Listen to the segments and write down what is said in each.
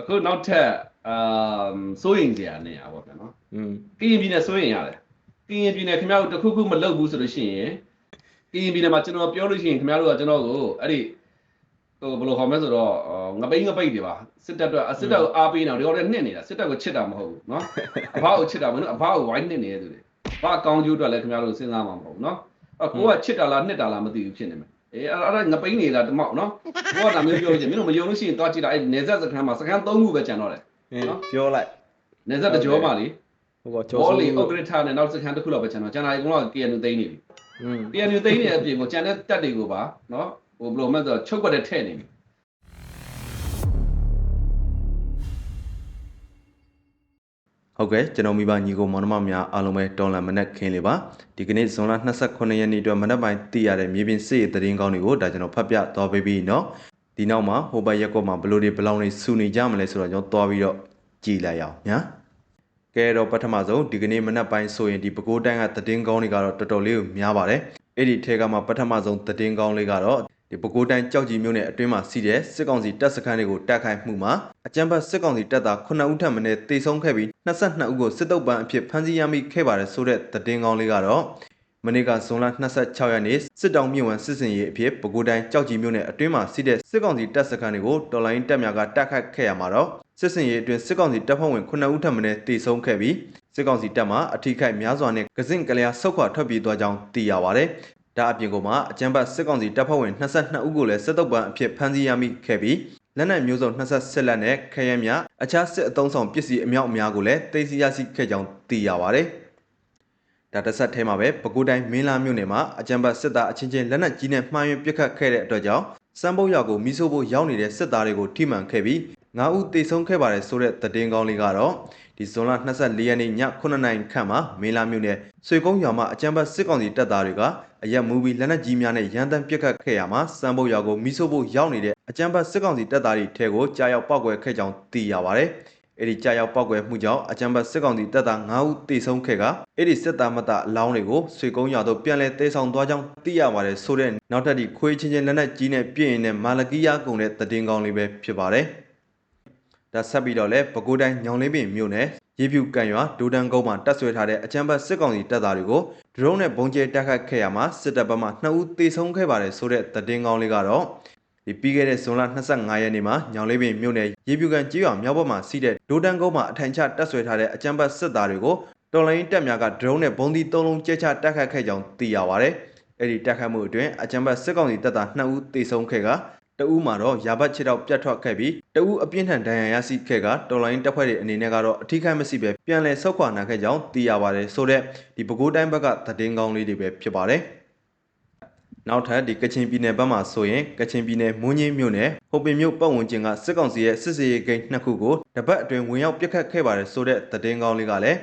အခုနောက်ထပ်အမ်စိုးရင်စရာနေရပါဗျာနော်อืมကရင်ပြည်နယ်စိုးရင်ရတယ်ကရင်ပြည်နယ်ခင်ဗျားတို့တစ်ခုခုမလုပ်ဘူးဆိုလို့ရှိရင်ကရင်ပြည်နယ်မှာကျွန်တော်ပြောလို့ရှိရင်ခင်ဗျားတို့ကကျွန်တော်ကိုအဲ့ဒီဟိုဘယ်လိုခေါ်မလဲဆိုတော့အော်ငပိန်းငပိတ်တွေပါစစ်တပ်တော့စစ်တပ်ကိုအားပေးနေတာဒီတော့လည်းနှစ်နေတာစစ်တပ်ကိုချစ်တာမဟုတ်ဘူးနော်အဘကိုချစ်တာမဟုတ်ဘူးအဘကိုဝိုင်းနှစ်နေတဲ့သူတွေဘာအကောင်းကျိုးအတွက်လည်းခင်ဗျားတို့စဉ်းစားမှာမဟုတ်ဘူးနော်အဲ့ကိုကချစ်တာလားနှစ်တာလားမသိဘူးဖြစ်နေမယ် အေးအဲ့အဲ့ဒါငပိန်းနေလားတမောက်နော်ကိုကဒါမျိုးပြောလို့ရှိရင်မင်းတို့မယုံလို့ရှိရင်တွားကြည့်တာအဲ့နေဆက်စခန်းမှာစခန်း၃ခုပဲကျန်တော့တယ်အေးပြောလိုက်နေဆက်တကြောပါလေဟိုကကျော်ဘောစိုးလီဥက္ကဋ္ဌနဲ့နောက်စခန်းတစ်ခုလောက်ပဲကျန်တော့ကျန်တာအကုန်လုံးက KNU သိမ်းနေပြီอืม KNU သိမ်းနေတဲ့အပြင်ကိုကျန်တဲ့တက်တွေကိုပါနော်ဟိုဘယ်လိုမှဆိုတော့ချုပ်ကွက်တဲ့ထဲ့နေပြီ ဟုတ်ကဲ့ကျွန်တော်မိဘညီကိုမောင်နှမများအားလုံးပဲတော်လန်မနက်ခင်းလေးပါဒီကနေ့ဇွန်လ29ရက်နေ့အတွက်မနက်ပိုင်းသိရတဲ့မြေပြင်စစ်ရေးသတင်းကောင်းတွေကိုဒါကျွန်တော်ဖတ်ပြသွားပေးပြီးเนาะဒီနောက်မှာဟိုဘက်ရက်ကွက်မှာဘယ်လိုတွေဘယ်လောင်းတွေစူနေကြမလဲဆိုတော့ကျွန်တော်သွားပြီးတော့ကြည်လိုက်အောင်ညာကဲတော့ပထမဆုံးဒီကနေ့မနက်ပိုင်းဆိုရင်ဒီပဲခူးတိုင်းကသတင်းကောင်းတွေကတော့တော်တော်လေးကိုများပါတယ်အဲ့ဒီထဲကမှပထမဆုံးသတင်းကောင်းလေးကတော့ ဒီပဲခူးတိုင်းကြောက်ကြီးမြို့နယ်အတွင်းမှာစီးတဲ့စစ်ကောင်စီတပ်စခန်းတွေကိုတိုက်ခိုက်မှုမှာအကြမ်းဖက်စစ်ကောင်စီတပ်သား9ဦးထပ်မံတေဆုံးခဲ့ပြီး22ဦးကိုစစ်တုပ်ပန်းအဖြစ်ဖမ်းဆီးရမိခဲ့ပါတယ်ဆိုတဲ့သတင်းကောင်းလေးကတော့မနေ့ကဇွန်လ26ရက်နေ့စစ်တောင်မြို့ဝန်စစ်စင်ရေးအဖြစ်ပဲခူးတိုင်းကြောက်ကြီးမြို့နယ်အတွင်းမှာစီးတဲ့စစ်ကောင်စီတပ်စခန်းတွေကိုတော်လိုင်းတပ်များကတိုက်ခိုက်ခဲ့ရမှာတော့စစ်စင်ရေးအတွင်းစစ်ကောင်စီတပ်ဖွဲ့ဝင်9ဦးထပ်မံတေဆုံးခဲ့ပြီးစစ်ကောင်စီတပ်မှအထိခိုက်များစွာနဲ့ကစင့်ကလျာဆုတ်ခွာထွက်ပြေးသွားကြောင်းသိရပါတယ်။ ဒါအပြင်ကမှအကြမ်းဖက်စစ်ကောင်စီတပ်ဖွဲ့ဝင်22ဦးကိုလည်းစစ်တုပ်ပန်းအဖြစ်ဖမ်းဆီးရမိခဲ့ပြီးလက်နက်မျိုးစုံ27လက်နဲ့ခရဲများအခြားစစ်အုံဆောင်ပစ္စည်းအမြောက်အများကိုလည်းသိသိရရှိခဲ့ကြောင်းသိရပါတယ်။ဒါတစ်ဆက်ထဲမှာပဲပဲခူးတိုင်းမင်းလာမြို့နယ်မှာအကြမ်းဖက်စစ်သားအချင်းချင်းလက်နက်ကြီးနဲ့မှားယွင်းပစ်ခတ်ခဲ့တဲ့အတွက်ကြောင့်စံပုတ်ရောက်ကိုမိဆိုးဖို့ရောက်နေတဲ့စစ်သားတွေကိုထိမှန်ခဲ့ပြီး9ဦးသေဆုံးခဲ့ပါတယ်ဆိုတဲ့သတင်းကောင်းလေးကတော့ ဒီဇွန်လ24ရက်နေ့ည9:00နာရီခန့်မှာမင်းလာမြို့နယ်ဆွေကုန်းရွာမှာအကြမ်းဖက်စစ်ကောင်စီတပ်သားတွေကအရက်မူပြီးလက်နက်ကြီးများနဲ့ရန်တမ်းပစ်ခတ်ခဲ့ရမှာစံပုတ်ရောက်ကိုမိဆိုးဖို့ရောက်နေတဲ့အကြမ်းဖက်စစ်ကောင်စီတပ်သားတွေထဲကိုကြားရောက်ပောက်ကွယ်ခဲ့ကြောင်းသိရပါတယ်။အဲ့ဒီကြားရောက်ပောက်ကွယ်မှုကြောင့်အကြမ်းဖက်စစ်ကောင်စီတပ်သား9ဦးသေဆုံးခဲ့ကအဲ့ဒီစစ်သားမတအလောင်းတွေကိုဆွေကုန်းရွာသို့ပြန်လည်တဲဆောင်သွားကြောင်းသိရပါတယ်ဆိုတဲ့နောက်ထပ်ဒီခွေးချင်းချင်းလက်နက်ကြီးနဲ့ပြည့်ရင်တဲ့မာလကီယာကုံတဲ့တည်င်းကောင်းလေးပဲဖြစ်ပါတယ်။ ဒါဆက်ပြီးတော့လဲပဲခူးတိုင်းညောင်လေးပင်မြို့နယ်ရေဖြူကန်ရွာဒိုတန်ကုန်းမှာတပ်ဆွဲထားတဲ့အကြမ်းဖက်စစ်ကောင်စီတပ်သားတွေကိုဒရုန်းနဲ့ဘုံကျဲတိုက်ခတ်ခဲ့ရမှာစစ်တပ်ဘက်မှ2ဦးသေဆုံးခဲ့ပါတယ်ဆိုတဲ့တည်င်းကောင်းလေးကတော့ဒီပြီးခဲ့တဲ့ဇွန်လ25ရက်နေ့မှာညောင်လေးပင်မြို့နယ်ရေဖြူကန်ကျေးရွာမြောက်ဘက်မှာစီးတဲ့ဒိုတန်ကုန်းမှာအထိုင်ချတပ်ဆွဲထားတဲ့အကြမ်းဖက်စစ်သားတွေကိုတော်လိုင်းတပ်များကဒရုန်းနဲ့ဘုံသီး၃လုံးကျဲချတိုက်ခတ်ခဲ့ကြောင်းသိရပါတယ်။အဲ့ဒီတိုက်ခတ်မှုအတွင်းအကြမ်းဖက်စစ်ကောင်စီတပ်သား2ဦးသေဆုံးခဲ့က တအူးမှာတော့ရာဘတ်ခြေတော့ပြတ်ထွက်ခဲ့ပြီးတအူးအပြင်းထန်ဒဏ်ရာရရှိခဲ့ကတော်လိုင်းတပ်ဖွဲ့တွေအနေနဲ့ကတော့အထီးခိုက်မရှိပဲပြန်လည်ဆုတ်ခွာနိုင်ခဲ့ကြောင်းသိရပါတယ်ဆိုတော့ဒီပဲခူးတိုင်းဘက်ကသတင်းကောင်းလေးတွေပဲဖြစ်ပါတယ်နောက်ထပ်ဒီကချင်ပြည်နယ်ဘက်မှာဆိုရင်ကချင်ပြည်နယ်မွန်းကြီးမြို့နယ်ဟိုပင်မြို့ပတ်ဝန်းကျင်ကစစ်ကောင်စီရဲ့စစ်စေးရေးဂိတ်နှစ်ခုကိုတပတ်အတွင်းဝင်ရောက်ပစ်ခတ်ခဲ့ပါတယ်ဆိုတဲ့သတင်းကောင်းလေးကလည်း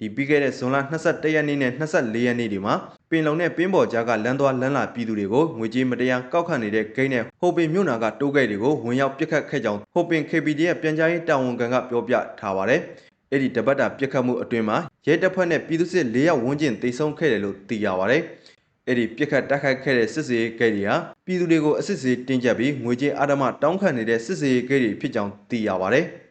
ဒီပြီးခဲ့တဲ့ဇွန်လ22ရက်နေ့နဲ့24ရက်နေ့ဒီမှာပင်လုံနဲ့ပင်းပေါ်ကြားကလမ်းသွားလမ်းလာပြည်သူတွေကိုငွေကြေးမတရားကောက်ခံနေတဲ့ဂိတ်နဲ့ဟိုပင်မြို့နာကတိုးဂိတ်တွေကိုဝင်ရောက်ပစ်ခတ်ခဲ့ကြောင်းဟိုပင် KPD ရဲ့ပြန်ကြားရေးတာဝန်ခံကပြောပြထားပါတယ်။အဲ့ဒီတပတ်တာပြစ်ခတ်မှုအတွင်းမှာရဲတပ်ဖွဲ့နဲ့ပြည်သူစစ်၄ယောက်ဝန်းကျင်တိတ်ဆုံးခဲ့တယ်လို့သိရပါတယ်။အဲ့ဒီပြစ်ခတ်တိုက်ခိုက်ခဲ့တဲ့စစ်စေးဂိတ်တွေဟာပြည်သူတွေကိုအစစ်စေးတင်းကျပ်ပြီးငွေကြေးအာဓမ္မတောင်းခံနေတဲ့စစ်စေးဂိတ်တွေဖြစ်ကြောင်းသိရပါတယ်။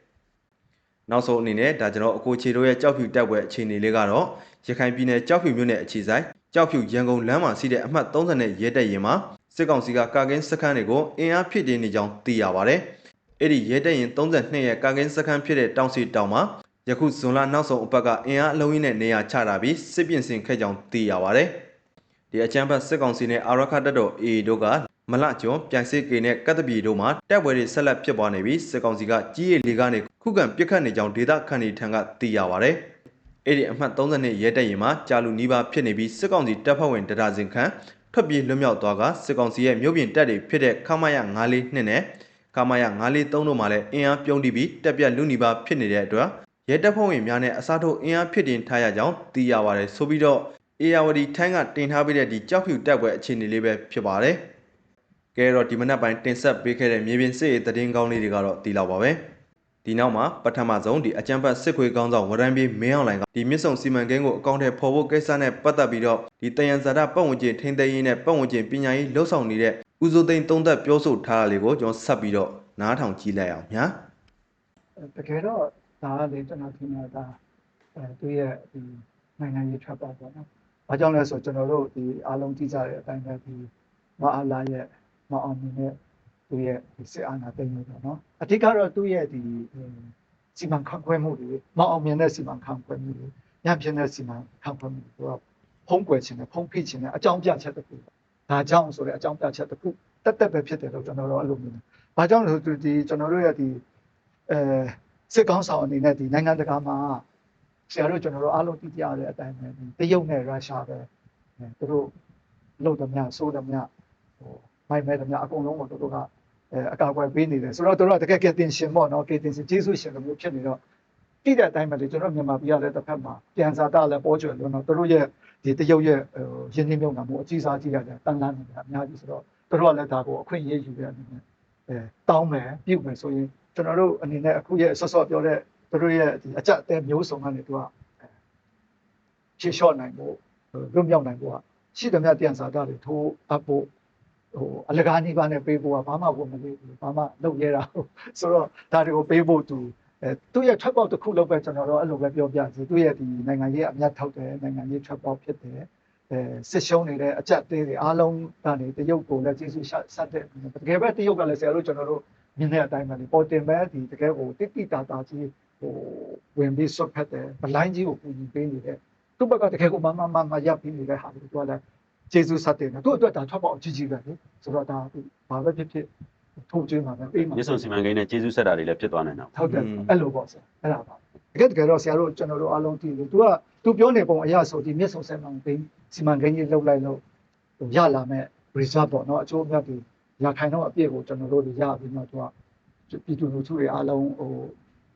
နောက်ဆုံးအနေနဲ့ဒါကျွန်တော်အကိုချေတို့ရဲ့ကြောက်ဖြူတက်ပွဲအခြေအနေလေးကတော့ရခိုင်ပြည်နယ်ကြောက်ဖြူမြို့နယ်အခြေဆိုင်ကြောက်ဖြူရန်ကုန်လမ်းမှာရှိတဲ့အမှတ်30နဲ့ရဲတပ်ရင်မှာစစ်ကောင်စီကကာကင်းစခန်းတွေကိုအင်အားဖြည့်တင်းနေကြောင်းသိရပါတယ်။အဲ့ဒီရဲတပ်ရင်32ရဲ့ကာကင်းစခန်းဖြစ်တဲ့တောင်စီတောင်မှာယခုဇွန်လနောက်ဆုံးအပတ်ကအင်အားအလုံးကြီးနဲ့နေရာချတာပြီးစစ်ပြင်ဆင်ခဲ့ကြောင်းသိရပါတယ်။ဒီအချမ်းဘတ်စစ်ကောင်စီနဲ့အာရခတပ်တော် AA တို့က မလကျွန်းပြန်စစ်ကေနဲ့ကတ်တပီတို့မှာတိုက်ပွဲတွေဆက်လက်ဖြစ်ပွားနေပြီးစစ်ကောင်စီကကြီးရည်လေးကနေခုခံပစ်ခတ်နေကြောင်းဒေသခံတွေထံကသိရပါတယ်။အဲ့ဒီအမှတ်32ရဲတပ်ရင်မှာကြာလူနီးပါးဖြစ်နေပြီးစစ်ကောင်စီတပ်ဖွဲ့ဝင်တဒါဇင်ခန့်ထွက်ပြေးလွတ်မြောက်သွားကစစ်ကောင်စီရဲ့မြို့ပြင်တပ်တွေဖြစ်တဲ့ခမရ942နဲ့ခမရ943တို့မှာလည်းအင်အားပြုံးတီးပြီးတက်ပြတ်လူနီးပါးဖြစ်နေတဲ့အတွက်ရဲတပ်ဖွဲ့ဝင်များနဲ့အစားထိုးအင်အားဖြစ်တင်ထားရကြောင်းသိရပါတယ်ဆိုပြီးတော့အေယာဝတီထိုင်းကတင်ထားပေးတဲ့ဒီကြောက်ဖြူတက်ပွဲအခြေအနေလေးပဲဖြစ်ပါတယ်။ ကဲတော့ဒီမနက်ပိုင်းတင်ဆက်ပေးခဲ့တဲ့မြေပြင်စစ်ရေးသတင်းကောင်းလေးတွေကတော့ဒီလောက်ပါပဲ။ဒီနောက်မှာပထမဆုံးဒီအကြံဖတ်စစ်ခွေကောင်းဆောင်ဝရန်ပြေမင်းအောင်လိုင်ကဒီမြစ်ဆုံစီမံကိန်းကိုအကောင့်ထဲပေါ်ဖို့ကိစ္စနဲ့ပတ်သက်ပြီးတော့ဒီတယံဇာတာပတ်ဝန်းကျင်ထိန်းသိမ်းရေးနဲ့ပတ်ဝန်းကျင်ပညာရေးလှုပ်ဆောင်နေတဲ့ဦးစိုးသိန်းသုံးသက်ပြောဆိုထားတာလေးကိုကျွန်တော်ဆက်ပြီးတော့နားထောင်ကြည့်လိုက်အောင်ညာ။တကယ်တော့ဒါကလေကျွန်တော်ထင်တာဒါအဲသူရဲ့ဒီနိုင်ငံရေးထွက်ပေါက်ပေါ့နော်။ဘာကြောင့်လဲဆိုကျွန်တော်တို့ဒီအားလုံးသိကြတဲ့အတိုင်းပဲဒီမအားလာရဲ့ မအောင်မြင်တဲ့သူရဲ့ဒီစစ်အာဏာသိမ်းမှုပေါ့နော်။အဓိကတော့သူရဲ့ဒီစီမံခန့်ခွဲမှုတွေမအောင်မြင်တဲ့စီမံခန့်ခွဲမှုတွေညံ့ပြင်းတဲ့စီမံခန့်ခွဲမှုတွေတော့ဖုံးကွယ်ခြင်းနဲ့ဖုံးဖိခြင်းနဲ့အကြောင်းပြချက်တစ်ခုပေါ့။ဒါကြောင့်ဆိုတဲ့အကြောင်းပြချက်တစ်ခုတက်တက်ပဲဖြစ်တယ်လို့ကျွန်တော်တို့အဲ့လိုမြင်တယ်။ဘာကြောင့်လဲဆိုဒီကျွန်တော်တို့ရဲ့ဒီအဲစစ်ကောင်းဆောင်အနေနဲ့ဒီနိုင်ငံတကာမှာဆရာတို့ကျွန်တော်တို့အားလုံးသိကြရတဲ့အတိုင်းပဲဒီတရုတ်နဲ့ရုရှားပဲအဲသူတို့လုံသမျှစိုးသမျှဟို မိုက်မဲသမျှအကုန်လုံးကိုသူတို့ကအဲအကာအကွယ်ပေးနေတယ်ဆိုတော့သူတို့ကတကယ်ကယ်တင်ရှင်ပေါ့နော်ကယ်တင်ရှင်ကျေးဇူးရှင်လိုမျိုးဖြစ်နေတော့တိတဲ့အတိုင်းပဲလေကျွန်တော်မြန်မာပြည်ကလည်းတစ်ဖက်မှာပြန်စားတာလည်းပေါ်ကျွယ်လို့တော့သူတို့ရဲ့ဒီတရုတ်ရဲ့ဟိုရင်းနှီးမြှုပ်နှံမှုအကြီးစားကြီးရတယ်တန်လန်းနေတာအများကြီးဆိုတော့သူတို့ကလည်းဒါကိုအခွင့်အရေးယူရအနေနဲ့အဲတောင်းမယ်ပြုမယ်ဆိုရင်ကျွန်တော်တို့အနေနဲ့အခုရဲ့ဆော့ဆော့ပြောတဲ့သူတို့ရဲ့ဒီအကြက်အသေးမျိုးစုံကနေသူကဖြေလျှော့နိုင်ဖို့လွတ်မြောက်နိုင်ဖို့ကရှိသမျှပြန်စားတာတွေထိုးအပ်ဖို့ ဟိုအလကားနှိပါနဲ့ပေးဖို့ကဘာမှဝင်မလို့ဘာမှလုပ်ရတာဆိုတော့ဒါတွေကိုပေးဖို့သူအဲသူ့ရဲ့ထွက်ပေါက်တစ်ခုလောက်ပဲကျွန်တော်တို့အဲ့လိုပဲပြောပြစီသူ့ရဲ့ဒီနိုင်ငံရေးအမြတ်ထုတ်တယ်နိုင်ငံရေးထွက်ပေါက်ဖြစ်တယ်အဲစစ်ရှုံးနေတဲ့အကြက်သေးတွေအားလုံးကနေတရုတ်ကိုလည်းကျေးဇူးဆက်တဲ့တကယ်ပဲတရုတ်ကလည်းဆရာတို့ကျွန်တော်တို့မြင်တဲ့အတိုင်းပဲဒီပေါ်တင်ပဲဒီတကယ်ကိုတိတိတာတာကြီးဟိုဝင်ပြီးဆွတ်ဖက်တယ်ဗလိုင်းကြီးကိုပူညီပေးနေတဲ့သူ့ဘက်ကတကယ်ကိုမမမမရပ်ပြီးနေတဲ့ဟာတွေသူကလည်း ကျေးဇူးဆက်တယ်နော်သူ့အတွက်ဒါထွက်ပေါက်အကြီးကြီးပဲလေဆိုတော့ဒါဘာပဲဖြစ်ဖြစ်ထိုးကျွေးမှာပဲပေးမှာ မြစ်ဆုံစီမံကိန်းနဲ့ကျေးဇူးဆက်တာတွေလည်းဖြစ်သွားနိုင်တာပေါ့ ဟုတ်တယ်အဲ့လိုပေါ့ဆရာအဲ့ဒါပါတကယ်တကယ်တော့ဆရာတို့ကျွန်တော်တို့အားလုံးသိတယ် तू က तू ပြောနေပုံအရာဆိုဒီမြစ်ဆုံဆက်မှန်သိစီမံကိန်းကြီးလှုပ်လိုက်လို့ဟိုရလာမဲ့ result ပေါ့နော်အကျိုးအမြတ်တွေရခိုင်တော့အပြည့်ကိုကျွန်တော်တို့ရပြီးတော့ तू ကပြည်သူလူထုတွေအားလုံးဟို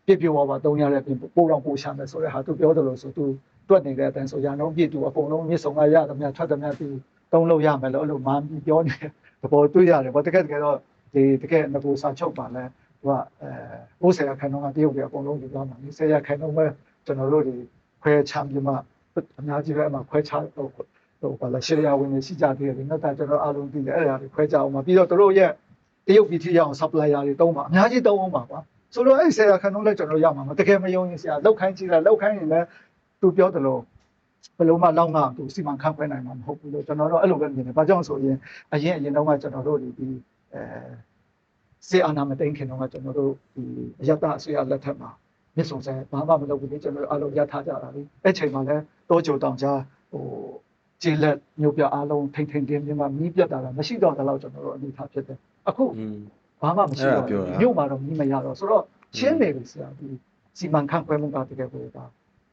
ပြည့်ပြည့်ဝဝတုံးရတဲ့ပြင်ပို့တော့ပို့ရှာမယ်ဆိုတဲ့ဟာ तू ပြောတယ်လို့ဆို तू တွက်နေတဲ့အတိုင်းဆိုရအောင်ပြည့်သူအကုန်လုံးမြစ်ဆုံကရသမျှထွက်သမျှ तू တုံးလို့ရမယ်လို့အဲ့လိုမှန်းပြီးပြောနေတယ်သဘောတွေ့ရတယ်ပေါ့တကယ်တကယ်တော့ဒီတကယ်ငကိုစာချုပ်ပါလဲသူကအဲ90ရာခိုင်နှုန်းကတရုတ်တွေအကုန်လုံးယူသွားမှာ10ရာခိုင်နှုန်းပဲကျွန်တော်တို့ဒီခွဲချမ်းပြီးမှအများကြီးပဲအမှခွဲချဟိုဟိုဘာလဲရှယ်ယာဝင်နေရှိကြသေးတယ်နောက်တာကျွန်တော်အားလုံးသိတယ်အဲ့ဒါတွေခွဲချအောင်မှာပြီးတော့တို့ရဲ့တရုတ်ပြည်ထိရအောင် supplier တွေတုံးမှာအများကြီးတုံးအောင်ပါကွာဆိုတော့အဲ့10ရာခိုင်နှုန်းလည်းကျွန်တော်ရမှာမတကယ်မယုံရင်ဆရာလောက်ခိုင်းကြည့်လိုက်လောက်ခိုင်းရင်လည်း သူပြောတယ်လို့ဘယ်လိုမှလောက်ငါသူစီမံခန့်ခွဲနိုင်မှာမဟုတ်ဘူးလို့ကျွန်တော်တို့အဲ့လိုပဲမြင်တယ်။ဘာကြောင့်ဆိုရင်အရင်အရင်တော့ကကျွန်တော်တို့ဒီဒီအဲစေအာနာမသိမ်းခင်တော့ကကျွန်တော်တို့ဒီအယတအစိုးရလက်ထက်မှာမြစ်ဆုံဆဲဘာမှမလုပ်ဘူးလေကျွန်တော်တို့အလုံးရထားကြတာလေအဲ့ချိန်မှာလည်းတောကြိုတောင်ကြားဟိုကျေလက်မြို့ပြအားလုံးထိန်ထိန်တင်းတင်းမှာမီးပြတ်တာကမရှိတော့တဲ့လောက်ကျွန်တော်တို့အနေထားဖြစ်တယ်အခုอืมဘာမှမရှိတော့အဲ့ဒါပြောတာမြို့မှာတော့မီးမရတော့ဆိုတော့ရှင်းနေပြီဆရာဒီစီမံခန့်ခွဲမှုကတကယ်ကိုဒါ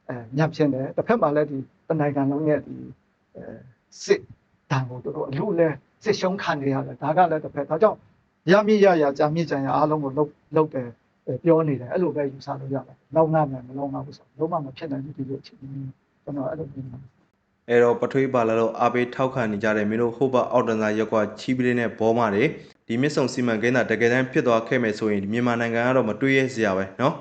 အဲညံ့ဖြစ်တယ်တစ်ဖက်မှာလည်းဒီတနိုင်ငံလုံးရဲ့ဒီအဲစစ်တံကိုတို့တို့အလို့လဲစစ်ရှုံးခံနေရတယ်ဒါကလည်းတစ်ဖက်ဒါကြောင့် ရမည်ရရကြာမြင့်ကြံရအားလုံးကိုလုတ်လုတ်တယ်ပြောနေတယ်အဲ့လိုပဲယူဆလို့ရတယ်။လောက်ငါမယ်မလောက်ငါဘူးဆိုလုံးဝမဖြစ်နိုင်ဘူးဒီလိုအချိန်မျိုးကျွန်တော်အဲ့လိုမြင်ပါတယ် အဲ့တော့ပထွေးပါလာလို့အားပေးထောက်ခံနေကြတဲ့မင်းတို့ဟိုဘအောက်တန်းစာရက်ကွာချီးပလေးနဲ့ဘောမတွေဒီမြစ်ဆုံစီမံကိန်းသာတကယ်တမ်းဖြစ်သွားခဲ့မယ်ဆိုရင်ဒီမြန်မာနိုင်ငံကတော့မတွေးရစရာပဲเนาะ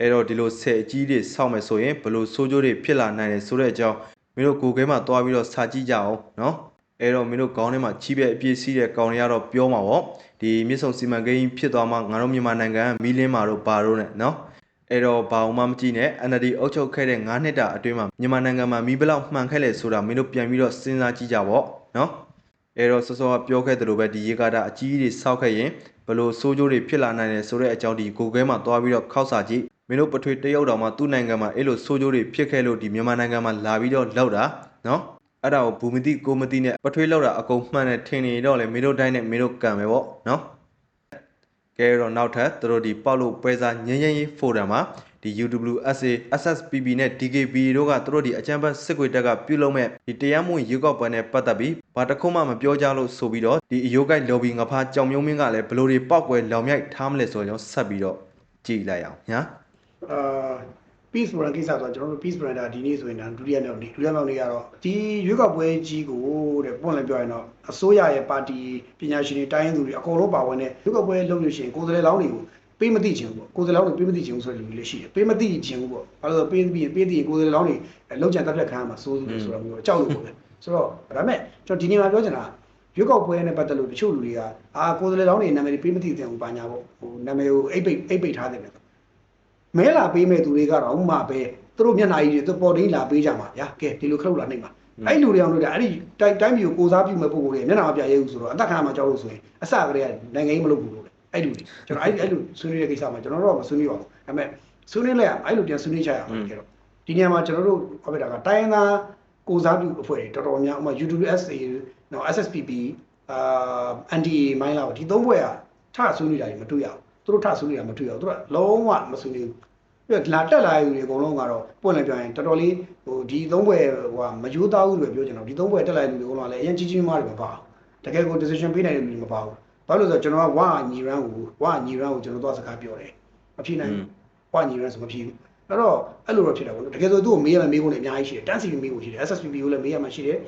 အဲ့တော့ဒီလိုဆယ်အကြီးတွေစောင့်မယ်ဆိုရင်ဘလို့ဆိုးကျိုးတွေဖြစ်လာနိုင်တယ်ဆိုတဲ့အကြောင်းမင်းတို့ကိုယ်ခဲမှာသွားပြီးတော့စာကြည့်ကြအောင်နော်အဲ့တော့မင်းတို့ခေါင်းထဲမှာချီးပဲအပြည့်ရှိတဲ့ကောင်တွေကတော့ပြောမှာပေါ့ဒီမြစ်ဆုံစီမံကိန်းဖြစ်သွားမှငါတို့မြန်မာနိုင်ငံမီးလင်းမှာတော့ဘာလို့နဲ့နော်အဲ့တော့ဘာမှမကြည့်နဲ့ NLD အုပ်ချုပ်ခဲ့တဲ့9နှစ်တာအတွင်းမှာမြန်မာနိုင်ငံမှာမီးဘလောက်မှန်ခဲ့လဲဆိုတာမင်းတို့ပြန်ပြီးတော့စဉ်းစားကြည့်ကြပေါ့နော်အဲ့တော့စောစောကပြောခဲ့သလိုပဲဒီရေကာတာအကြီးကြီးတွေစောက်ခဲ့ရင်ဘလို့ဆိုးကျိုးတွေဖြစ်လာနိုင်တယ်ဆိုတဲ့အကြောင်းဒီ Google မှာသွားပြီးတော့ခောက်စာကြည့် မင်းတို့ပထွေတရုတ်တော်မှာသူ့နိုင်ငံမှာအဲ့လိုစိုးကျိုးတွေဖြစ်ခဲ့လို့ဒီမြန်မာနိုင်ငံမှာလာပြီးတော့လောက်တာနော်အဲ့ဒါကိုဘူမတိကိုမတိနဲ့ပထွေလောက်တာအကုန်မှန်တယ်ထင်နေတော့လေမင်းတို့တိုင်းနဲ့မင်းတို့ကံပဲပေါ့နော်ကဲတော့နောက်ထပ်သူတို့ဒီပေါက်လို့ပွဲစားငင်းငင်းရေးဖိုရမ်မှာဒီ UWSA SSPB နဲ့ DKB တို့ကသူတို့ဒီအကြံဖတ်စစ်ကွေတက်ကပြုလုပ်မဲ့ဒီတရားမဝင်ရွေးကောက်ပွဲနဲ့ပတ်သက်ပြီးဘာတစ်ခုမှမပြောကြလို့ဆိုပြီးတော့ဒီအယိုးကိုက် lobby ငဖားကြောင်မြုံမင်းကလည်းဘလို့တွေပောက်ကွယ်လောင်မြိုက်ထားမလဲဆိုတော့ဆက်ပြီးတော့ကြည့်လိုက်အောင်ညာ အာ peace brand ကိစ္စဆိုတော့ကျွန်တော်တို့ peace brand ဒါဒီနေ့ဆိုရင်ဒါဒုတိယမြောက်နေ့ဒုတိယမြောက်နေ့ကတော့ဒီရွေးကောက်ပွဲကြီးကိုတဲ့ပွင့်လည်းပြောရင်တော့အစိုးရရဲ့ပါတီပညာရှင်တွေတိုင်းရင်းသူတွေအကုန်လုံးပါဝင်တဲ့ရွေးကောက်ပွဲလုပ်လို့ရှိရင်ကိုယ်စားလှယ်လောင်းတွေကိုပေးမသိချင်ဘူးပေါ့ကိုယ်စားလှယ်လောင်းတွေပေးမသိချင်ဘူးဆိုတဲ့လူတွေလည်းရှိတယ်ပေးမသိချင်ဘူးပေါ့အဲလိုပေးပြီးပေးသိရင်ကိုယ်စားလှယ်လောင်းတွေလောက်ကျန်တက်ပြတ်ခံရမှာစိုးစိုးလို့ဆိုတာမျိုးအကြောက်လို့ပေါ့လေဆိုတော့ဒါပေမဲ့ကျွန်တော်ဒီနေ့မှာပြောချင်တာရွေးကောက်ပွဲနဲ့ပတ်သက်လို့တချို့လူတွေကအာကိုယ်စားလှယ်လောင်းတွေနာမည်တွေပေးမသိတဲ့ဘူးပါညာပေါ့ဟိုနာမည်ကိုအိတ်ပိတ်အိတ်ပိတ်ထားတယ် မဲလာပေးမဲ့သူတွေကတော့ဥမာပဲသူတို့မျက်နှာကြီးတွေသူပေါ်တင်းလာပေးကြမှာဗျာကဲဒီလိုခလုတ်လာနေမှာအဲ့လူတွေအောင်လို့ဒါအဲ့ဒီတိုင်းတိုင်းပြည်ကိုကိုစားပြုမဲ့ပုံကိုယ်တွေမျက်နှာမပြရဲဘူးဆိုတော့အသက်ခံမှာကြောက်လို့ဆိုရင်အစကတည်းကနိုင်ငံရေးမလုပ်ဘူးလို့လေအဲ့လူတွေကျွန်တော်အဲ့အဲ့လိုဆွေးနွေးတဲ့ကိစ္စမှာကျွန်တော်တို့ကမဆွေးနွေးပါဘူးဒါပေမဲ့ဆွေးနွေးလိုက်အောင်အဲ့လိုပြန်ဆွေးနွေးကြရအောင်ကြတော့ဒီနေရာမှာကျွန်တော်တို့ဟောပြတာကတိုင်းသားကိုစားပြုအဖွဲ့တွေတော်တော်များဥမာ UWSA နော် SSPP အာ NDA မိုင်းလာဒီသုံးဘွဲကထဆွေးနွေးတာတွေမတွေ့ရဘူးသူတို့ထဆွေးနွေးတာမတွေ့ရဘူးသူတို့ကလုံးဝမဆွေးနွေးဘူး ပြီးတော့လာတက်လာတဲ့လူတွေအကုန်လုံးကတော့ပွင့်လိုက်ပြောရင်တော်တော်လေးဟိုဒီသုံးဘွဲဟိုမယိုးသားဘူးလို့ပြောချင်တော့ဒီသုံးဘွဲတက်လာတဲ့လူတွေအကုန်လုံးကလည်းအရင်ကြီးကြီးမားတွေမပါဘူးတကယ်ကို decision ပေးနိုင်တဲ့လူတွေမပါဘူးဘာလို့လဲဆိုတော့ကျွန်တော်ကဝါညီရန်ကိုဝါညီရန်ကိုကျွန်တော်သွားစကားပြောတယ်မဖြစ်နိုင်ဘူးဝါညီရန်ဆိုမဖြစ်ဘူးအဲ့တော့အဲ့လိုတော့ဖြစ်တာပေါ့နော်တကယ်ဆိုသူ့ကိုမေးရမယ်မေးဖို့လည်းအများကြီးရှိတယ်တန်းစီမေးဖို့ရှိတယ် SSPP ကိုလည်းမေးရမှာရှိတယ်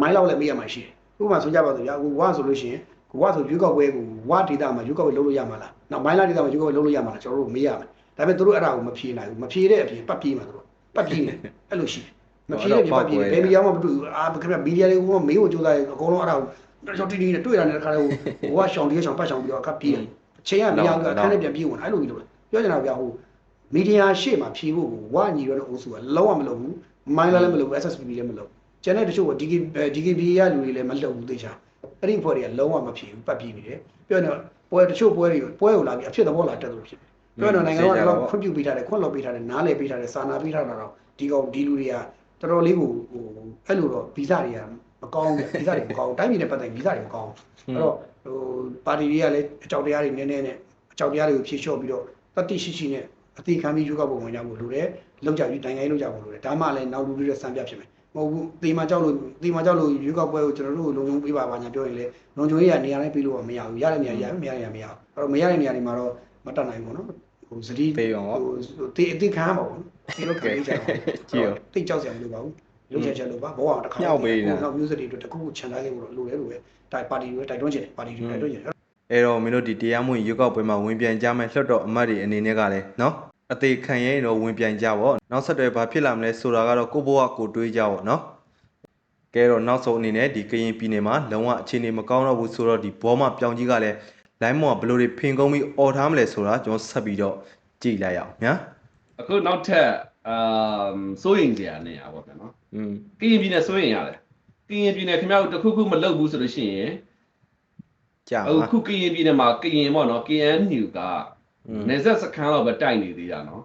မိုင်းလောက်လည်းမေးရမှာရှိတယ်ဥပမာဆိုကြပါစို့ဗျာဟိုဝါဆိုလို့ရှိရင်ကိုဝါဆိုရွေးကောက်ပွဲကိုဝါဒေတာမှာရွေးကောက်ပွဲလုပ်လို့ရမှာလားနောက်မိုင်းလာဒေတာမှာရွေးကောက်ပွဲလုပ်လို့ရမှာလားကျွန်တော်တို့မေးရမယ် ဒါပေမဲ့သူတို့အဲ့ဒါကိုမဖြေနိုင်ဘူးမဖြေတဲ့အပြင်ပတ်ပြေးမှာသူတို့ပတ်ပြေးနေအဲ့လိုရှိတယ်မဖြေတဲ့အပြင်ပတ်ပြေးတယ်ဘယ်မီဒီယာမှမတွေ့ဘူးအာခင်ဗျမီဒီယာတွေကမေးဖို့ကြိုးစားတယ်အကုန်လုံးအဲ့ဒါကိုကျွန်တော်တီတီနဲ့တွေ့တာနဲ့တခါတည်းဟိုဝါရှောင်းလေးရှောင်းပတ်ရှောင်းပြီးတော့အခါပြေးတယ်အချိန်ကမရဘူးအခန်းနဲ့ပြန်ပြေးဝင်အဲ့လိုကြီးလို့ပြောချင်တာဗျာဟိုမီဒီယာရှေ့မှာဖြေဖို့ကိုဝါညီရတဲ့အိုးစုကလုံးဝမလုပ်ဘူးမိုင်းလာလည်းမလုပ်ဘူး SSPP လည်းမလုပ်ကျန်တဲ့တချို့က DK DKB ရလူတွေလည်းမလုပ်ဘူးသိချာအဲ့ဒီဖွဲ့တွေကလုံးဝမဖြေဘူးပတ်ပြေးနေတယ်ပြောနေပွဲတချို့ပွဲတွေပွဲကိုလာပြီးအဖြစ်သဘောလာတက်လို့ဖြစ်တယ် ပြောနေနိုင်ငံကတော့ခွင့်ပြုပေးထားတယ်ခွင့်လွှတ်ပေးထားတယ်နားလည်ပေးထားတယ်စာနာပေးထားတာတော့ဒီကောင်ဒီလူတွေကတော်တော်လေးကိုဟိုအဲ့လိုတော့ဗီဇတွေကမကောင်းဘူးဗီဇတွေမကောင်းဘူးတိုင်းပြည်နဲ့ပတ်သက်ဗီဇတွေမကောင်းဘူးအဲ့တော့ဟိုပါတီတွေကလည်းအကြောက်တရားတွေနည်းနည်းနဲ့အကြောက်တရားတွေကိုဖြေလျှော့ပြီးတော့တတိရှိရှိနဲ့အသေးခံပြီးယူကပုံဝင်ကြဖို့လိုတယ်လောက်ကြပြီးနိုင်ငံရေးလောက်ကြဖို့လိုတယ်ဒါမှလည်းနောက်လူတွေရဲ့စံပြဖြစ်မယ်မဟုတ်ဘူးတေမာကြောက်လို့တေမာကြောက်လို့ယူကပွဲကိုကျွန်တော်တို့လုံုံပေးပါပါညာပြောရင်လေလုံခြုံရေးကနေရာတိုင်းပေးလို့မရဘူးရတဲ့နေရာရမရတဲ့နေရာမရဘူးအဲ့တော့မရတဲ့နေရာတွေမှာတော့မတတ်နိုင်ဘူးနော်ဟို စတိပေးအောင်ပေါ့ဟိုတေအတိခံရပါဘူးဒီလိုခံကြရအောင်ကြည့်ရောတိတ်ကြောက်စရာမလိုပါဘူးလုံချက်ချက်လို့ပါဘောအောင်တစ်ခါညှောက်ပေးနေတာနောက်မျိုးစတွေအတွက်တစ်ခုခုခြံထားခဲ့ဖို့လိုတယ်လို့ပဲတိုက်ပါတီတွေတိုက်တွန်းချင်တယ်ပါတီတွေတိုက်တွန်းချင်တယ်အဲ့တော့မင်းတို့ဒီတရားမဝင်ရွေးကောက်ပွဲမှာဝင်ပြိုင်ကြမဲ့လွှတ်တော်အမတ်တွေအနေနဲ့ကလည်းနော်အသေးခံရင်တော့ဝင်ပြိုင်ကြပေါ့နောက်ဆက်တွဲဘာဖြစ်လာမလဲဆိုတာကတော့ကိုယ့်ဘဝကိုတွေးကြပေါ့နော်ကဲတော့နောက်ဆုံးအနေနဲ့ဒီကရင်ပြည်နယ်မှာလုံးဝအခြေအနေမကောင်းတော့ဘူးဆိုတော့ဒီဘောမပြောင်ကြီးကလည်း လိုင်းမောကဘယ်လိုတွေဖင်ကုန်းပြီးអော်ထားမလဲဆိုတာကျွန်တော်ဆက်ပြီးတော့ကြည့်လိုက်ရအောင်ညာအခုနောက်ထပ်အမ်စိုးရင်ကြရနေရပါဗျာနော်อืมကရင်ပြည်နယ်စိုးရင်ရတယ်ကရင်ပြည်နယ်ခင်ဗျားတို့တစ်ခုခုမလုပ်ဘူးဆိုလို့ရှိရင်ကြာအခုကရင်ပြည်နယ်မှာကရင်ပေါ့နော် KNU ကနေဆက်စခန်းတော့ပဲတိုက်နေသေးတာနော်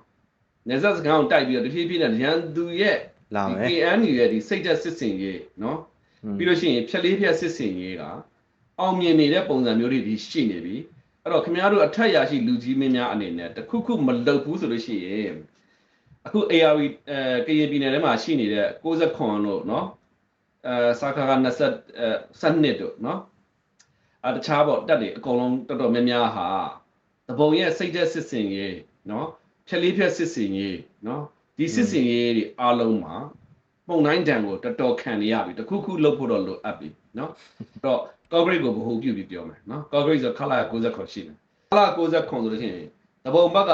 နေဆက်စခန်းကိုတိုက်ပြီးတော့တဖြည်းဖြည်းနဲ့ရန်သူရဲ့လာမယ် KNU ရဲ့ဒီစိတ်သက်စစ်စင်ရေးနော်ပြီးလို့ရှိရင်ဖြက်လေးဖြက်စစ်စင်ရေးက အောင်မြင်နေတဲ့ပုံစံမျိုးတွေဒီရှိနေပြီအဲ့တော့ခင်ဗျားတို့အထက်ရာရှိလူကြီးမင်းများအနေနဲ့တခုခုမလုပ်ဘူးဆိုလို့ရှိရင်အခု ARV အဲကရင်ပြည်နယ်ထဲမှာရှိနေတဲ့69လို့နော်အဲစာခါက20အဲ12တို့နော်အဲတခြားပေါ့တက်တွေအကုန်လုံးတော်တော်များများဟာတပုံရဲ့စိတ်သက်စစ်စင်ရေးနော်ဖြက်လေးဖြက်စစ်စင်ရေးနော်ဒီစစ်စင်ရေးတွေအားလုံးမှာ ပုံတိုင်းတံကိုတော်တော်ခံနေရပြီတခုခုလုပ်ဖို့တော့လိုအပ်ပြီเนาะအဲ့တော့ coverage ကိုဗဟုပြုပြီးပြောမယ်เนาะ coverage ဆိုခလာ69ရှိတယ်ခလာ69ဆိုလို့ရှိရင်တပုံဘက်က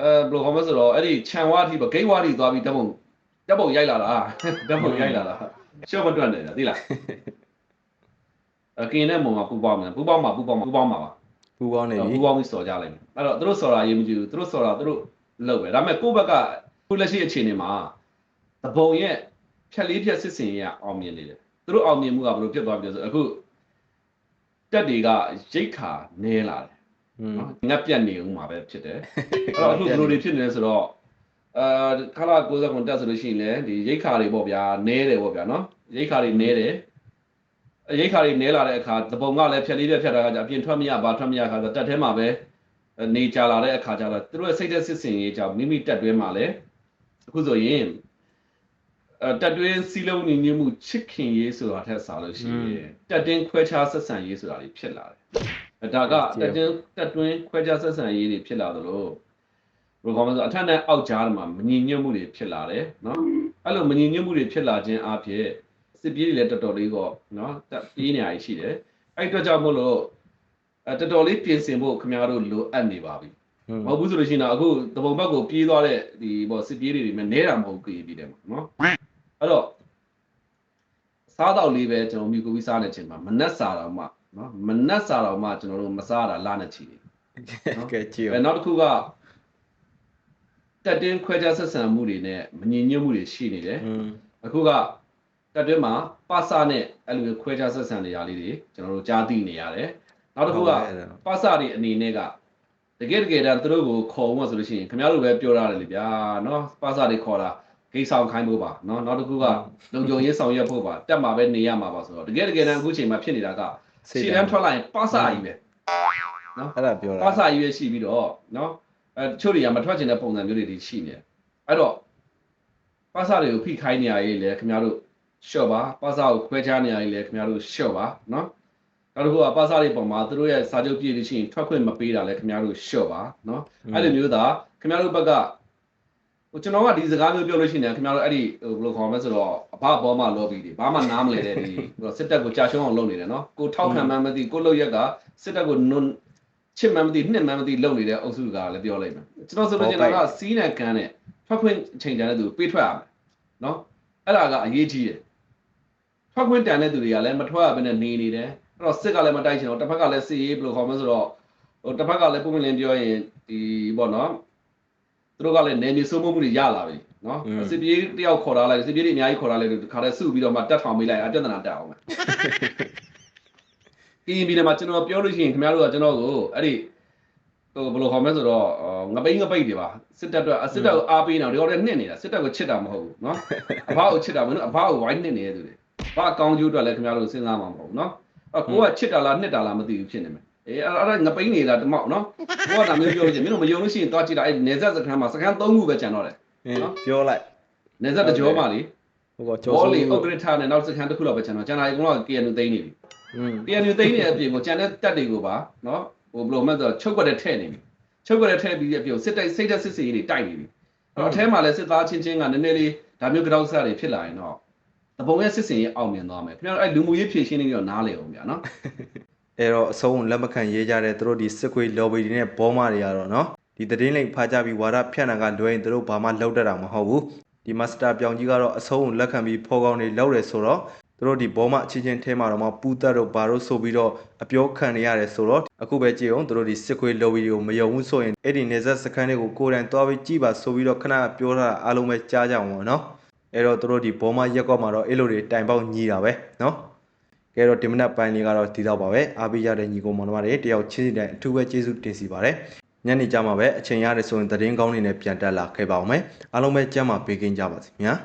အဲဘယ်လိုခေါ်မလဲဆိုတော့အဲ့ဒီခြံဝါးထိပေါ့ဂိတ်ဝါးထိသွားပြီးတပုံတပုံရိုက်လာတာတပုံရိုက်လာတာရှော့မတွက်နေတာသိလားအကင်းနဲ့မုံကပူပေါင်းမယ်ပူပေါင်းမှာပူပေါင်းမှာပူပေါင်းမှာပါ ပူပေါင်းနေပြီ ပူပေါင်းပြီးစော်ကြလိုက်မယ်အဲ့တော့သူတို့စော်တာရေးမကြည့်ဘူးသူတို့စော်တာသူတို့လုပ်ပဲဒါပေမဲ့ကိုယ့်ဘက်ကခုလက်ရှိအခြေအနေမှာ တပုံရဲ့ဖြက်လေးဖြက်စစ်စင်ရအောင်မြင်နေတယ်သူတို့အောင်မြင်မှုကဘယ်လိုဖြစ်သွားပြီလဲဆိုအခုတက်တွေကရိတ်ခါနဲလာတယ်อืมနော်ငတ်ပြတ်နေဦးမှာပဲဖြစ်တယ်အဲ့တော့အခုဘယ်လိုတွေဖြစ်နေလဲဆိုတော့အာခလာ69တက်ဆိုလို့ရှိရင်လည်းဒီရိတ်ခါတွေပေါ့ဗျာနဲတယ်ပေါ့ဗျာနော်ရိတ်ခါတွေနဲတယ်ရိတ်ခါတွေနဲလာတဲ့အခါတပုံကလည်းဖြက်လေးဖြက်ဖြက်တာကကြအပြင်ထွက်မရဘာထွက်မရခါဆိုတက်ထဲမှာပဲနေကြလာတဲ့အခါကျတော့သူတို့ရဲ့စိတ်သက်စစ်စင်ရေးကြောင့်မိမိတက်တွဲမှာလည်းအခုဆိုရင်အဲ တက်တွဲစီလုံးညီညွတ်မှုချစ်ခင်ရေးဆိုတာထက်စားလို့ရှိရင်တက်တင်းခွဲခြားဆက်ဆံရေးဆိုတာတွေဖြစ်လာတယ်အဲဒါကတက်တင်းတက်တွင်းခွဲခြားဆက်ဆံရေးတွေဖြစ်လာသလိုဘယ်လိုကောင်းမလဲဆိုအထက်နဲ့အောက်ကြားမှာမညီညွတ်မှုတွေဖြစ်လာတယ်နော်အဲ့လိုမညီညွတ်မှုတွေဖြစ်လာခြင်းအပြင်စစ်ပြေးတွေလည်းတော်တော်လေးတော့နော်တက်ပြေးနေရရှိတယ်အဲ့အတွက်ကြောင့်မို့လို့အဲတော်တော်လေးပြင်ဆင်ဖို့ခင်ဗျားတို့လိုအပ်နေပါပြီอืมမဟုတ်ဘူးဆိုလို့ရှိရင်တော့အခုတပုံဘက်ကိုပြေးသွားတဲ့ဒီပေါ့စစ်ပြေးတွေတွေနဲ့နဲတာမဟုတ်ဘူးပြေးတယ်မှာနော် အဲ့တော့စားတော့လေးပဲကျွန်တော်မြူကိုပြီးစားနေချိန်မှာမနက်စားတော့မှနော်မနက်စားတော့မှကျွန်တော်တို့မစားတာလာနေချီတယ်ကဲကြည့်အဲရောနောက်တစ်ခုကတက်တင်းခွဲခြားဆက်ဆံမှုတွေနဲ့မညီညွတ်မှုတွေရှိနေတယ်อืมအခုကတက်တွင်းမှာပါစနဲ့အဲ့လိုမျိုးခွဲခြားဆက်ဆံနေရလေးတွေကျွန်တော်တို့ကြားသိနေရတယ်နောက်တစ်ခုကပါစတွေအနေနဲ့ကတကယ်တကယ်တမ်းသူတို့ကိုခေါ်မှဆိုလို့ရှိရင်ခင်ဗျားတို့ပဲပြောရတယ်လေဗျာနော်ပါစတွေခေါ်တာ ဂိတ်ဆောင်ခိုင်းဖို့ပါနော်နောက်တစ်ခုကလုံခြုံရေးဆောင်ရွက်ဖို့ပါတက်မှာပဲနေရမှာပါဆိုတော့တကယ်တကယ်တမ်းအခုချိန်မှာဖြစ်နေတာကရှည်တန်းထွက်လိုက်ရင်ပါစကြီးပဲအဲ့ဒါပြောတာပါစကြီးပဲရှိပြီးတော့နော်အဲတချို့တွေကမထွက်ချင်တဲ့ပုံစံမျိုးတွေရှိနေတယ်အဲ့တော့ပါစတွေကိုဖိခိုင်းနေရရေးလေခင်ဗျားတို့ရှော့ပါပါစာကိုခွဲခြားနေရရင်လည်းခင်ဗျားတို့ရှော့ပါနော်နောက်တစ်ခုကပါစာတွေပုံမှာသူတို့ရဲ့စာချုပ်ပြည့်လို့ရှိရင်ထွက်ခွင့်မပေးတာလည်းခင်ဗျားတို့ရှော့ပါနော်အဲ့လိုမျိုးသာခင်ဗျားတို့ဘက်က ဟိုကျွန်တော်ကဒီစကားမျိုးပြောလို့ရှိရင်ခင်ဗျားတို့အဲ့ဒီဟိုဘယ်လိုခေါ်မလဲဆိုတော့အဘဘောမှာ lobby တွေဘာမှနားမလဲတဲ့ဒီဟိုစစ်တပ်ကိုကြာရှုံးအောင်လုပ်နေတယ်နော်ကိုထောက်ခံမှန်းမသိကိုလုတ်ရက်ကစစ်တပ်ကိုနွန်းချစ်မှန်းမသိနှစ်မှန်းမသိလုပ်နေတဲ့အုပ်စုကလည်းပြောလိုက်မယ်ကျွန်တော်ဆိုလို့ကျွန်တော်ကစီးနဲ့ကန်းနဲ့ထွက်ခွင့်ချိန်တန်တဲ့သူပေးထွက်ရမယ်နော်အဲ့ဒါကအရေးကြီးတယ်ထွက်ခွင့်တန်တဲ့သူတွေကလည်းမထွက်ရဘဲနဲ့နေနေတယ်အဲ့တော့စစ်ကလည်းမတိုက်ချင်တော့တစ်ဖက်ကလည်းစစ်ရေးဘယ်လိုခေါ်မလဲဆိုတော့ဟိုတစ်ဖက်ကလည်းပုံမှန်လင်းပြောရင်ဒီပေါ့နော် သူတို့ကလည်းနယ်မြေစိုးမိုးမှုတွေရလာပြီနော်စစ်ပြေးတယောက်ခေါ်ထားလိုက်စစ်ပြေးတွေအများကြီးခေါ်ထားလိုက်ဒီခါတည်းစုပြီးတော့မှတက်ထောင်မိလိုက်အပြဿနာတက်အောင်မယ်ကင်းပြီးတော့မှကျွန်တော်ပြောလို့ရှိရင်ခင်ဗျားတို့ကကျွန်တော်ကိုအဲ့ဒီဟိုဘယ်လိုခေါ်မလဲဆိုတော့ငပိငပိတွေပါစစ်တပ်တော့စစ်တပ်ကိုအားပေးနေတော့လည်းနှစ်နေတာစစ်တပ်ကိုချစ်တာမဟုတ်ဘူးနော်အဘကိုချစ်တာမဟုတ်ဘူးအဘကိုဝိုင်းနှစ်နေတဲ့သူတွေဘာအကောင်းကျိုးအတွက်လည်းခင်ဗျားတို့စဉ်းစားမှာမဟုတ်ဘူးနော်အဲ့ကိုကချစ်တာလားနှစ်တာလားမသိဘူးဖြစ်နေမယ် အေးအဲ့ဒါငပိန်းနေလားတမောက်နော်ကိုကဒါမျိုးပြောလို့ချင်းမင်းတို့မယုံလို့ရှိရင်သွားကြည့်တာအဲ့နေဆက်စခန်းမှာစခန်း၃ခုပဲကျန်တော့တယ်နော်ပြောလိုက်နေဆက်တကြောပါလေဟိုကကျော်စိုးဘောလီဥက္ကဋ္ဌနဲ့နောက်စခန်းတစ်ခုလောက်ပဲကျန်တော့ကျန်တာအကုန်လုံးက KNU သိမ်းနေပြီอืม KNU သိမ်းနေတဲ့အပြင်ကိုကျန်တဲ့တပ်တွေကိုပါနော်ဟိုဘယ်လိုမှဆိုချုပ်ွက်တဲ့ထဲ့နေပြီချုပ်ွက်တဲ့ထဲ့ပြီးတဲ့အပြင်စစ်တိုက်စိတ်တဲ့စစ်စီတွေတိုက်နေပြီအဲ့တော့အဲထဲမှာလည်းစစ်သားချင်းချင်းကနည်းနည်းလေးဒါမျိုးကြောက်စရတွေဖြစ်လာရင်တော့တပုံရဲ့စစ်စင်ရေးအောင်မြင်သွားမယ်ခင်ဗျားတို့အဲ့လူမှုရေးဖြည့်ရှင်းနေပြီးတော့နားလည်အောင်ဗျာနော် အဲ့တော့အဆုံးလက်မခံရေးကြတဲ့သူတို့ဒီစစ်ခွေ lobby တွေနဲ့ဘောမတွေကတော့နော်ဒီသတင်းလိမ်ဖားကြပြီးဝါဒဖြန့်တာကလွယ်ရင်သူတို့ဘာမှလောက်တတ်တာမဟုတ်ဘူးဒီမစတာပြောင်ကြီးကတော့အဆုံးလက်ခံပြီးဖော်ကောင်းတွေလောက်တယ်ဆိုတော့သူတို့ဒီဘောမအချင်းချင်းထဲမှာတော့မှပူတက်တော့ဘာလို့ဆိုပြီးတော့အပြောခံနေရတယ်ဆိုတော့အခုပဲကြည့်အောင်သူတို့ဒီစစ်ခွေ lobby တွေကိုမယုံဘူးဆိုရင်အဲ့ဒီနေဆက်စခန်းတွေကိုကိုယ်တိုင်သွားပြီးကြည့်ပါဆိုပြီးတော့ခဏပြောထားတာအားလုံးပဲကြားကြအောင်ပါနော်အဲ့တော့သူတို့ဒီဘောမရက်ကော့မှာတော့အဲ့လိုတွေတိုင်ပေါက်ညီတာပဲနော် ကဲတော့ဒီမနက်ပိုင်းလေးကတော့ဒီတော့ပါပဲအားပေးရတဲ့ညီကိုမောင်နှမတွေတယောက်ချင်းစီတိုင်းအထူးပဲကျေးဇူးတင်စီပါတယ်ညနေကြမှာပဲအချိန်ရတယ်ဆိုရင်သတင်းကောင်းတွေနဲ့ပြန်တက်လာခဲ့ပါအောင်မယ်အားလုံးပဲကြမ်းမှာပေးကင်းကြပါစေခင်ဗျာ